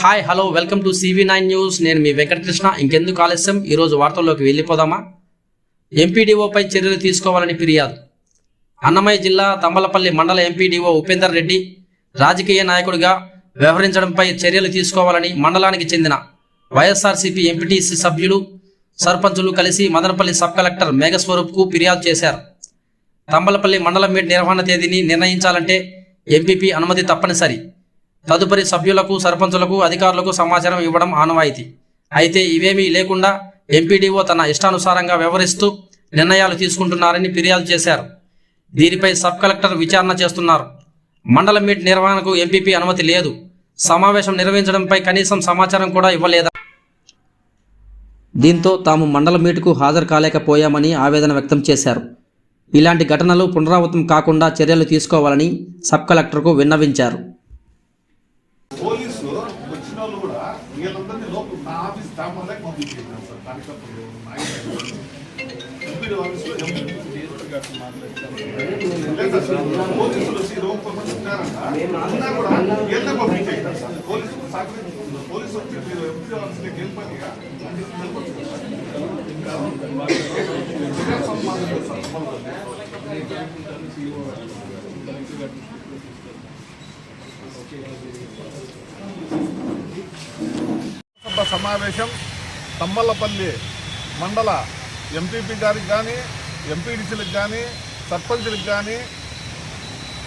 Hi hello welcome to C V nine news మీ వెంకటకృష్ణ. ఇంకెందుకు ఆలస్యం? ఈరోజు వార్తల్లోకి వెళ్ళిపోదామా? ఎంపీడీఓపై చర్యలు తీసుకోవాలని ఫిర్యాదు. అన్నమయ్య జిల్లా తంబలపల్లి మండల ఎంపీడీఓ ఉపేందర్ రెడ్డి రాజకీయ నాయకుడిగా వ్యవహరించడంపై చర్యలు తీసుకోవాలని మండలానికి చెందిన వైఎస్ఆర్సీపీ ఎంపీటీసీ సభ్యులు సర్పంచులు కలిసి మదనపల్లి సబ్ కలెక్టర్ మేఘస్వరూప్కు ఫిర్యాదు చేశారు. తంబలపల్లి మండలం మీట్ నిర్వహణ తేదీని నిర్ణయించాలంటే ఎంపీపీ అనుమతి తప్పనిసరి. తదుపరి సభ్యులకు సర్పంచులకు అధికారులకు సమాచారం ఇవ్వడం ఆనవాయితీ. అయితే ఇవేమీ లేకుండా ఎంపీడీఓ తన ఇష్టానుసారంగా వ్యవహరిస్తూ నిర్ణయాలు తీసుకుంటున్నారని ఫిర్యాదు చేశారు. దీనిపై సబ్ కలెక్టర్ విచారణ చేస్తున్నారు. మండల మీట్ నిర్వహణకు ఎంపీపీ అనుమతి లేదు. సమావేశం నిర్వహించడంపై కనీసం సమాచారం కూడా ఇవ్వలేదా? దీంతో తాము మండల మీటుకు హాజరు కాలేకపోయామని ఆవేదన వ్యక్తం చేశారు. ఇలాంటి ఘటనలు పునరావృతం కాకుండా చర్యలు తీసుకోవాలని సబ్ కలెక్టర్కు విన్నవించారు పోలీసు వచ్చిన వాళ్ళు కూడా వీళ్ళందరినీ లోపల నా ఆఫీస్ ఛాంబర్లోకి పంపించేసాను ఎంపీడీ ఆఫీస్లో ఎంపీ పోలీసులు వచ్చి ఇరవై ముప్పై మంది ఉన్నారంట కూడా సార్ పోలీసులు పోలీసు వచ్చి మీరు ఎంపీ ఆఫీస్లోకి సమావేశం తమ్మల్లపల్లి మండల ఎంపీపీ గారికి కానీ ఎంపీడీసీలకు కానీ సర్పంచులకు కానీ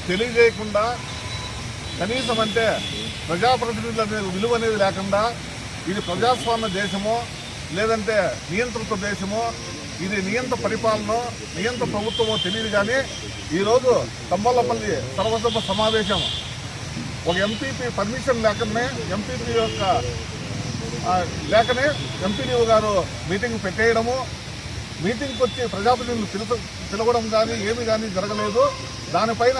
తెలియజేయకుండా కనీసం అంటే ప్రజాప్రతినిధుల విలువ అనేది లేకుండా ఇది ప్రజాస్వామ్య దేశమో లేదంటే నియంత్రిత దేశమో ఇది నియంత్ర పరిపాలన నియంత్ర ప్రభుత్వమో తెలియదు కానీ ఈరోజు తమ్మల్లపల్లి సర్వసభ సమావేశం. ఒక ఎంపీపీ పర్మిషన్ లేకనే ఎంపీపీ యొక్క లేకనే ఎంపీడీఓ గారు మీటింగ్ పెట్టేయడము మీటింగ్కి వచ్చి ప్రజాప్రతినిధులు పిలుచ పిలవడం కానీ ఏమి కానీ జరగలేదు. దానిపైన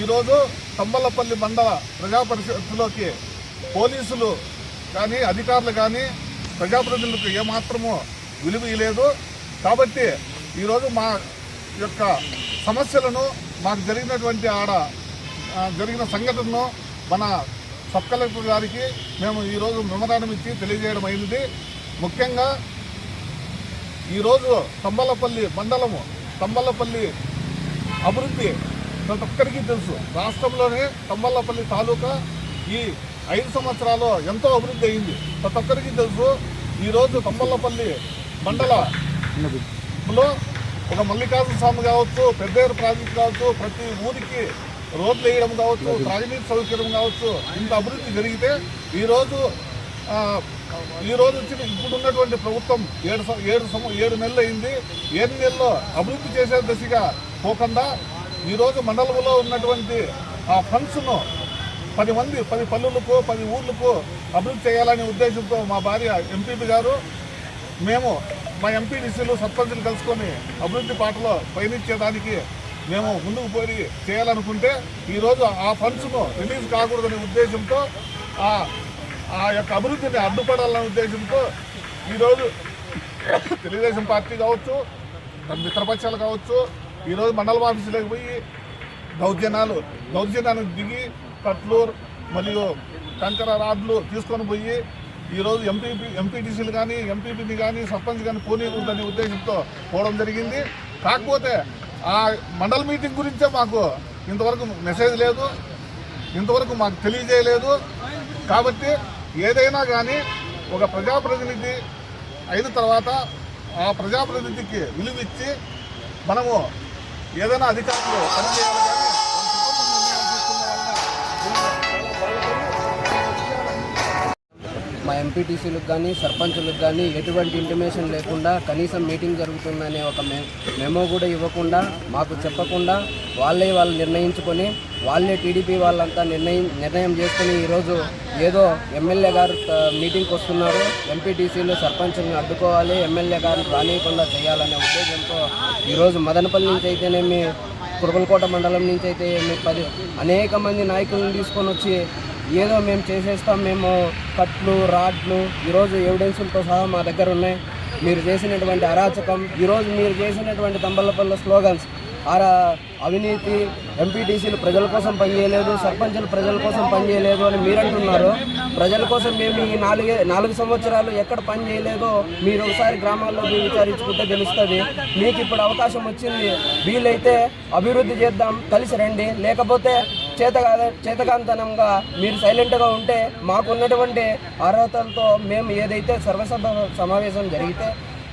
ఈరోజు తంబలపల్లి మండల ప్రజా పరిషత్తులోకి పోలీసులు కానీ అధికారులు కానీ ప్రజాప్రతినిధులకు ఏమాత్రము విలువ ఇవ్వలేదు కాబట్టి ఈరోజు మా యొక్క సమస్యలను మాకు జరిగినటువంటి ఆడ జరిగిన సంఘటనను మన సబ్ కలెక్టర్ గారికి మేము ఈరోజు మెమరాండం ఇచ్చి తెలియజేయడం అయింది. ముఖ్యంగా ఈరోజు తంబలపల్లి మండలము తంబలపల్లి అభివృద్ధి ప్రతి ఒక్కరికి తెలుసు. రాష్ట్రంలోనే తంబలపల్లి తాలూకా ఈ ఐదు సంవత్సరాలు ఎంతో అభివృద్ధి అయింది. ప్రతి ఒక్కరికి తెలుసు ఈరోజు తంబలపల్లి మండల లో ఒక మల్లికార్జున స్వామి కావచ్చు పెద్దేరు ప్రాజెక్ట్ కావచ్చు ప్రతి ఊరికి రోడ్లు వేయడం కావచ్చు త్రాగునీటి సౌకర్యం కావచ్చు ఇంత అభివృద్ధి జరిగితే ఈరోజు ఈరోజు ఈ రోజు వచ్చిన ఇప్పుడు ఉన్నటువంటి ప్రభుత్వం ఏడు ఏడు సం- ఏడు నెలలు అయింది. ఏడు నెలల్లో అభివృద్ధి చేసే దశగా పోకుండా ఈరోజు మండలంలో ఉన్నటువంటి ఆ ఫండ్స్ను పది మంది పది పల్లెలకు పది ఊర్లకు అభివృద్ధి చేయాలనే ఉద్దేశంతో మా భార్య ఎంపీపీ గారు మేము మా ఎంపీడీసీలు సర్పంచులు కలుసుకొని అభివృద్ధి పాటలో పయనించేదానికి మేము ముందుకు పోయి చేయాలనుకుంటే ఈరోజు ఆ ఫండ్స్ను రిలీజ్ కాకూడదనే ఉద్దేశంతో ఆ యొక్క అభివృద్ధిని అడ్డుపడాలనే ఉద్దేశంతో ఈరోజు తెలుగుదేశం పార్టీ కావచ్చు మిత్రపక్షాలు కావచ్చు ఈరోజు మండల ఆఫీసులకు పోయి దౌర్జన్యాలు దౌర్జన్యానికి దిగి కట్లూరు మరియు కంకర రాడ్లు తీసుకొని పోయి ఈరోజు ఎంపీపీ ఎంపీటీసీలు కానీ ఎంపీపీని కానీ సర్పంచ్ కానీ పోనీకూడదనే ఉద్దేశంతో పోవడం జరిగింది. కాకపోతే ఆ మండల మీటింగ్ గురించే మాకు ఇంతవరకు మెసేజ్ లేదు. ఇంతవరకు మాకు తెలియజేయలేదు. కాబట్టి ఏదైనా కానీ ఒక ప్రజాప్రతినిధి అయిన తర్వాత ఆ ప్రజాప్రతినిధికి విలువిచ్చి మనము ఏదైనా అధికారులు పనిచేయాలి మా ఎంపీటీసీలకు కానీ సర్పంచులకు కానీ ఎటువంటి ఇంటిమేషన్ లేకుండా కనీసం మీటింగ్ జరుగుతుందనే ఒక మెమో కూడా ఇవ్వకుండా మాకు చెప్పకుండా వాళ్ళే వాళ్ళు నిర్ణయించుకొని వాళ్ళే టీడీపీ వాళ్ళంతా నిర్ణయం నిర్ణయం చేసుకుని ఈరోజు ఏదో ఎమ్మెల్యే గారు మీటింగ్కి వస్తున్నారు ఎంపీటీసీలు సర్పంచ్ని అడ్డుకోవాలి ఎమ్మెల్యే గారు రానియకుండా చేయాలనే ఉద్దేశంతో ఈరోజు మదనపల్లి నుంచి అయితేనేమి కురబలకోట మండలం నుంచి అయితే ఏమి పది అనేక మంది నాయకులను తీసుకొని వచ్చి ఏదో మేము చేసేస్తాం మేము కట్లు రాడ్లు ఈరోజు ఎవిడెన్సులతో సహా మా దగ్గర ఉన్నాయి. మీరు చేసినటువంటి అరాచకం ఈరోజు మీరు చేసినటువంటి తంబలపల్ల స్లోగన్స్ ఆరా అవినీతి ఎంపీటీసీలు ప్రజల కోసం పనిచేయలేదు సర్పంచులు ప్రజల కోసం పనిచేయలేదు అని మీరు అంటున్నారు ప్రజల కోసం మేము ఈ నాలుగే నాలుగు సంవత్సరాలు ఎక్కడ పని చేయలేదో మీరు ఒకసారి గ్రామాల్లో విచారించుకుంటే తెలుస్తుంది. మీకు ఇప్పుడు అవకాశం వచ్చింది. వీలైతే అభివృద్ధి చేద్దాం కలిసి రండి. లేకపోతే చేతగా చేతకాంతనంగా మీరు సైలెంట్గా ఉంటే మాకున్నటువంటి అర్హతలతో మేము ఏదైతే సర్వసభ సమావేశం జరిగితే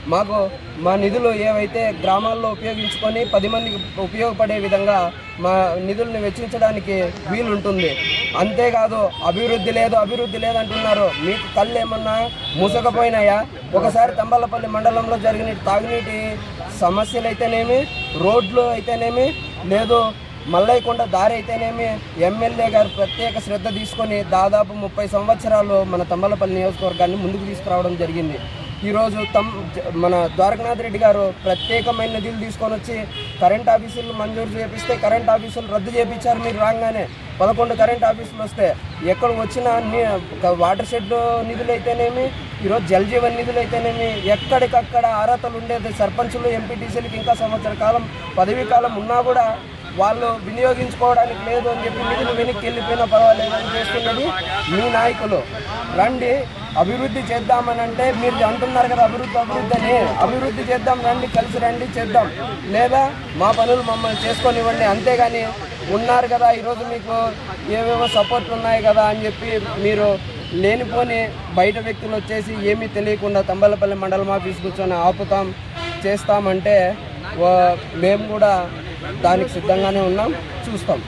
మాకు మా నిధులు ఏవైతే గ్రామాల్లో ఉపయోగించుకొని పది మందికి ఉపయోగపడే విధంగా మా నిధులను వెచ్చించడానికి వీలుంటుంది. అంతేకాదు అభివృద్ధి లేదు అభివృద్ధి లేదు అంటున్నారు మీకు కళ్ళు ఏమన్నా మూసకపోయినాయా? ఒకసారి తంబాలపల్లి మండలంలో జరిగిన తాగునీటి సమస్యలు అయితేనేమి రోడ్లు అయితేనేమి లేదు మల్లయ్యకొండ దారి అయితేనేమి ఎమ్మెల్యే గారు ప్రత్యేక శ్రద్ధ తీసుకొని దాదాపు ముప్పై సంవత్సరాలు మన తంబలపల్లి నియోజకవర్గాన్ని ముందుకు తీసుకురావడం జరిగింది. ఈరోజు తమ్ మన ద్వారకనాథ్ రెడ్డి గారు ప్రత్యేకమైన నిధులు తీసుకొని వచ్చి కరెంట్ ఆఫీసులు మంజూరు చేపిస్తే కరెంట్ ఆఫీసులు రద్దు చేపించారు మీరు రాగానే. పదకొండు కరెంట్ ఆఫీసులు వస్తే ఎక్కడ వచ్చిన వాటర్ షెడ్ నిధులు అయితేనేమి ఈరోజు జల్ జీవన్ నిధులు అయితేనేమి ఎక్కడికక్కడ అర్హతలు ఉండేది సర్పంచులు ఎంపీటీసీలకి ఇంకా సంవత్సర కాలం పదవీ కాలం ఉన్నా కూడా వాళ్ళు వినియోగించుకోవడానికి లేదు అని చెప్పి నిధులు వెనక్కి వెళ్ళిపోయినా పర్వాలేదు అని చేస్తున్నది మీ నాయకులు. రండి అభివృద్ధి చేద్దామని అంటే మీరు అంటున్నారు కదా అభివృద్ధి అభివృద్ధి అని. అభివృద్ధి చేద్దాం రండి కలిసి రండి చేద్దాం. లేదా మా పనులు మమ్మల్ని చేసుకొనివ్వండి. అంతేగాని ఉన్నారు కదా ఈరోజు మీకు ఏవేవో సపోర్ట్లు ఉన్నాయి కదా అని చెప్పి మీరు లేనిపోని బయట వ్యక్తులు వచ్చేసి ఏమీ తెలియకుండా తంబలపల్లి మండలం ఆఫీస్ కూర్చొని ఆపుతాం చేస్తామంటే మేము కూడా దానికి సిద్ధంగానే ఉన్నాం. చూస్తాం.